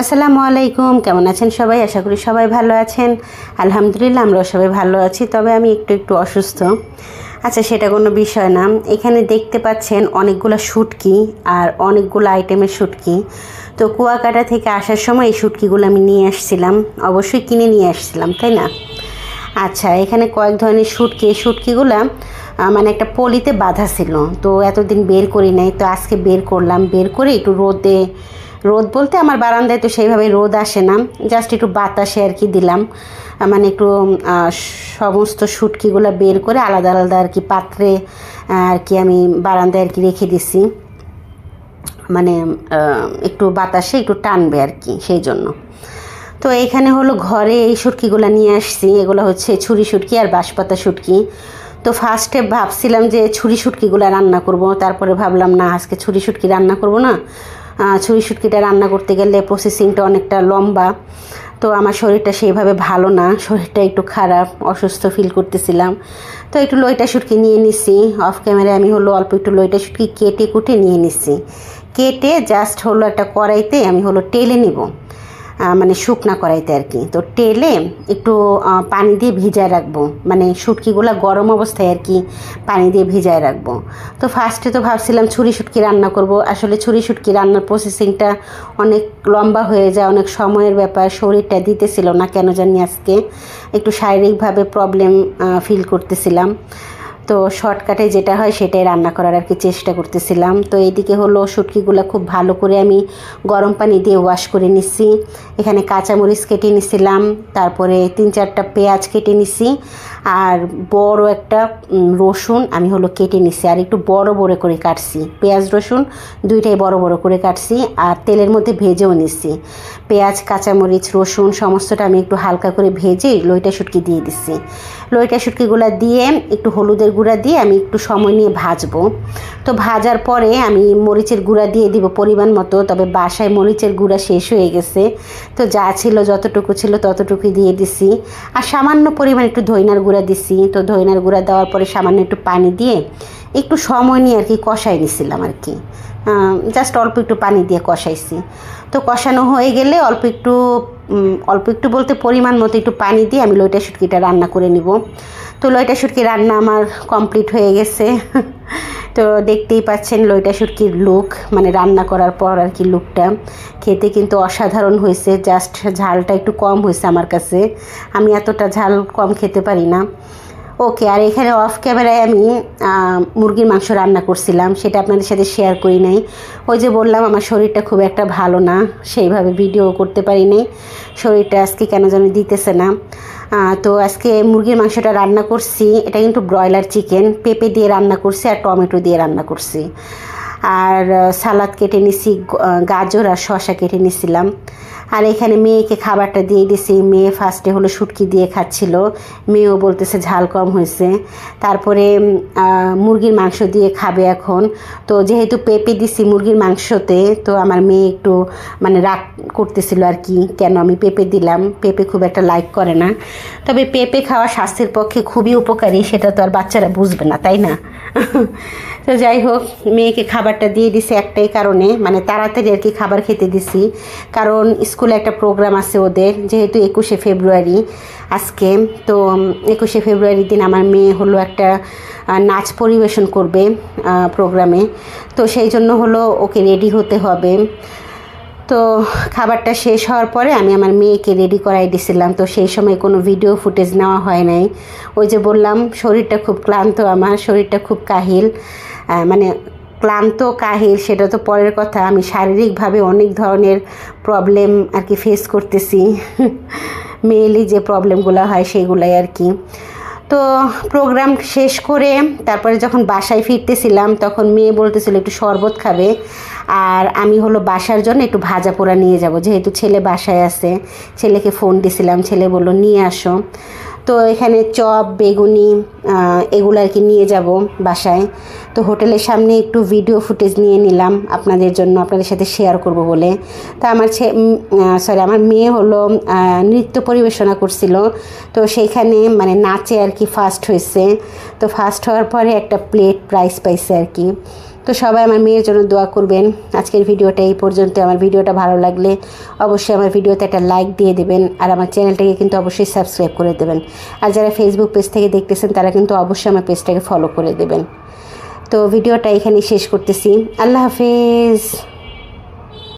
আসসালামু আলাইকুম, কেমন আছেন সবাই? আশা করি সবাই ভালো আছেন। আলহামদুলিল্লাহ, আমরাও সবাই ভালো আছি, তবে আমি একটু একটু অসুস্থ। আচ্ছা সেটা কোনো বিষয় না। এখানে দেখতে পাচ্ছেন অনেকগুলো শুটকি আর অনেকগুলো আইটেমের শুটকি। তো কুয়াকাটা থেকে আসার সময় এই শুটকিগুলো আমি নিয়ে আসছিলাম। অবশ্যই কিনে নিয়ে আসছিলাম, তাই না? আচ্ছা এখানে কয়েক ধরনের শুটকি। এই শুটকিগুলো মানে একটা পলিতে বাঁধা ছিল। তো এতদিন বের করি নাই, তো আজকে বের করলাম। বের করে একটু রোদে রোদ বলতে আমার বারান্দায় তো সেইভাবে রোদ আসে না। জাস্ট একটু বাতাসে আর কি দিলাম। মানে একটু সমস্ত শুটকিগুলো বের করে আলাদা আলাদা আর কি পাত্রে আর কি আমি বারান্দায় আর কি রেখে দিছি। মানে একটু বাতাসে একটু টানবে আর কি সেই জন্য। তো এখানে হলো ঘরে এই শুটকিগুলো নিয়ে আসছি। এগুলো হচ্ছে ছুরি শুটকি আর বাঁশপাতা শুটকি তো ফার্স্টে ভাবছিলাম যে ছুরি শুটকিগুলো রান্না করব। তারপরে ভাবলাম, না, আজকে ছুরি শুটকি রান্না করব না। ছুরি সুটকিটা রান্না করতে গেলে প্রসেসিংটা অনেকটা লম্বা। তো আমার শরীরটা সেইভাবে ভালো না, শরীরটা একটু খারাপ, অসুস্থ ফিল করতেছিলাম। তো একটু লইটা সুটকি নিয়ে নিছি অফ ক্যামেরায় আমি হলো অল্প একটু লইটা সুটকি কেটে কুটে নিয়ে নিছি। কেটে জাস্ট হলো একটা কড়াইতে আমি হলো টেলে নিব। মানে শুকনা করাইতে আর কি। তো টেলে একটু পানি দিয়ে ভিজায় রাখব। মানে শুটকিগুলো গরম অবস্থায় আর কি পানি দিয়ে ভিজায় রাখব। তো ফার্স্টে তো ভাবছিলাম ছুরি শুটকি রান্না করব। আসলে ছুরি শুটকি রান্নার প্রসেসিংটা অনেক লম্বা হয়ে যায়, অনেক সময়ের ব্যাপার। শরীরটা দিতেছিল না কেন জানি আজকে। একটু শারীরিকভাবে প্রবলেম ফিল করতেছিলাম। তো শর্টকাটে যেটা হয় সেটাই রান্না করার আর কি চেষ্টা করতেছিলাম। তো এইদিকে হলো শুটকিগুলো খুব ভালো করে আমি গরম পানি দিয়ে ওয়াশ করে নিছি। এখানে কাঁচামরিচ কেটে নিছিলাম, তারপরে তিন চারটা পেঁয়াজ কেটে নিছি, আর বড় একটা রসুন আমি হলো কেটে নিছি, আর একটু বড় বড় করে কাটছি। পেঁয়াজ, রসুন দুইটাই বড় বড় করে কাটছি, আর তেলের মধ্যে ভেজেও নিছি। পেঁয়াজ, কাঁচামরিচ, রসুন সমস্তটা আমি একটু হালকা করে ভেজে লইটা শুটকি দিয়ে দিচ্ছি লইটা শুটকিগুলো দিয়ে, একটু হলুদের গুঁড়া দিয়ে আমি একটু সময় নিয়ে ভাজবো। তো ভাজার পরে আমি মরিচের গুঁড়া দিয়ে দিব পরিমাণ মতো, তবে বাসায় মরিচের গুঁড়া শেষ হয়ে গেছে। তো যা ছিল, যতটুকু ছিল, ততটুকুই দিয়ে দিছি। আর সামান্য পরিমাণ একটু ধইনার গুঁড়া দিছি। তো ধইনার গুঁড়া দেওয়ার পরে সামান্য একটু পানি দিয়ে একটু সময় নিয়ে আর কি কষাই নিছিলাম আর কি। জাস্ট অল্প একটু পানি দিয়ে কষাইছি। তো কষানো হয়ে গেলে অল্প একটু অল্প একটু বলতে পরিমাণ মতো একটু পানি দিয়ে আমি লইটা শুটকিটা রান্না করে নিব। তো লইটা শুটকি রান্না আমার কমপ্লিট হয়ে গেছে। তো দেখতেই পাচ্ছেন লইটা শুটকির লুক মানে রান্না করার পর আর কি লুকটা খেতে কিন্তু অসাধারণ হয়েছে জাস্ট ঝালটা একটু কম হয়েছে আমার কাছে। আমি এতটা ঝাল কম খেতে পারি না। ওকে, আর এখানে অফ ক্যামেরায় আমি মুরগির মাংস রান্না করছিলাম, সেটা আপনাদের সাথে শেয়ার করি নাই। ওই যে বললাম, আমার শরীরটা খুব একটা ভালো না, সেইভাবে ভিডিও করতে পারি নাই শরীরটা আজকে কেন যেন দিতেছে না। তো আজকে মুরগির মাংসটা রান্না করছি, এটা কিন্তু ব্রয়লার চিকেন পেঁপে দিয়ে রান্না করছি আর টমেটো দিয়ে রান্না করছি। আর সালাদ কেটে নিছি গাজর আর শসা কেটে নিছিলাম। আর এখানে মেয়েকে খাবারটা দিয়ে দিছি। মেয়ে ফার্স্টে হলো শুটকি দিয়ে খাচ্ছিল। মেয়েও বলতেছে ঝাল কম হয়েছে। তারপরে মুরগির মাংস দিয়ে খাবে এখন। তো যেহেতু পেঁপে দিছি মুরগির মাংসতে, তো আমার মেয়ে একটু মানে রাগ করতেছিল আর কি, কেন আমি পেঁপে দিলাম? পেঁপে খুব একটা লাইক করে না। তবে পেঁপে খাওয়া স্বাস্থ্যের পক্ষে খুবই উপকারী, সেটা তো আর বাচ্চারা বুঝবে না, তাই না? তো যাই হোক, মেয়েকে খাবারটা দিয়ে দিছি একটাই কারণে। মানে তাড়াতাড়ি আর কি খাবার খেতে দিছি। কারণ স্কুলে একটা প্রোগ্রাম আছে ওদের, যেহেতু একুশে ফেব্রুয়ারি আজকে, তো একুশে ফেব্রুয়ারির দিন আমার মেয়ে হলো একটা নাচ পরিবেশন করবে প্রোগ্রামে। তো সেই জন্য হলো ওকে রেডি হতে হবে। তো খাবারটা শেষ হওয়ার পরে আমি আমার মেয়েকে রেডি করাই দিছিলাম। তো সেই সময় কোনো ভিডিও ফুটেজ নেওয়া হয় নাই। ওই যে বললাম, শরীরটা খুব ক্লান্ত আমার, শরীরটা খুব কাহিল। মানে ক্লান্ত কাহিল, সেটা তো পরের কথা। আমি শারীরিকভাবে অনেক ধরনের প্রবলেম আর কি ফেস করতেছি। মেয়েলি যে প্রবলেমগুলো হয় সেগুলাই আর কি। তো প্রোগ্রাম শেষ করে তারপরে যখন বাসায় ফিরতেছিলাম, তখন মেয়ে বলতেছিল একটু শরবত খাবে। আর আমি হলো বাসার জন্য একটু ভাজা পোড়া নিয়ে যাব, যেহেতু ছেলে বাসায় আছে। ছেলেকে ফোন দিছিলাম, ছেলে বলল, নিয়ে আসো। তো এখানে চপ, বেগুনি এগুলো আর কি নিয়ে যাব বাসায়। তো হোটেলের সামনে একটু ভিডিও ফুটেজ নিয়ে নিলাম আপনাদের জন্য, আপনাদের সাথে শেয়ার করব বলে। তা আমার সরি আমার মেয়ে হলো নৃত্য পরিবেশনা করছিল। তো সেইখানে মানে নাচে আর কি ফার্স্ট হয়েছে। তো ফার্স্ট হওয়ার পরে একটা প্লেট প্রাইস পাইছে আর কি। তো সবাই আমার মেয়ের জন্য দোয়া করবেন। আজকের ভিডিওটা এই পর্যন্ত আমার ভিডিওটা ভালো লাগলে অবশ্যই আমার ভিডিওতে একটা লাইক দিয়ে দেবেন আর আমার চ্যানেলটাকে কিন্তু অবশ্যই সাবস্ক্রাইব করে দেবেন। আর যারা ফেসবুক পেজ থেকে দেখতেছেন, তারা কিন্তু অবশ্যই আমার পেজটাকে ফলো করে দেবেন। তো ভিডিওটা এখানেই শেষ করতেছি। আল্লাহ হাফেজ।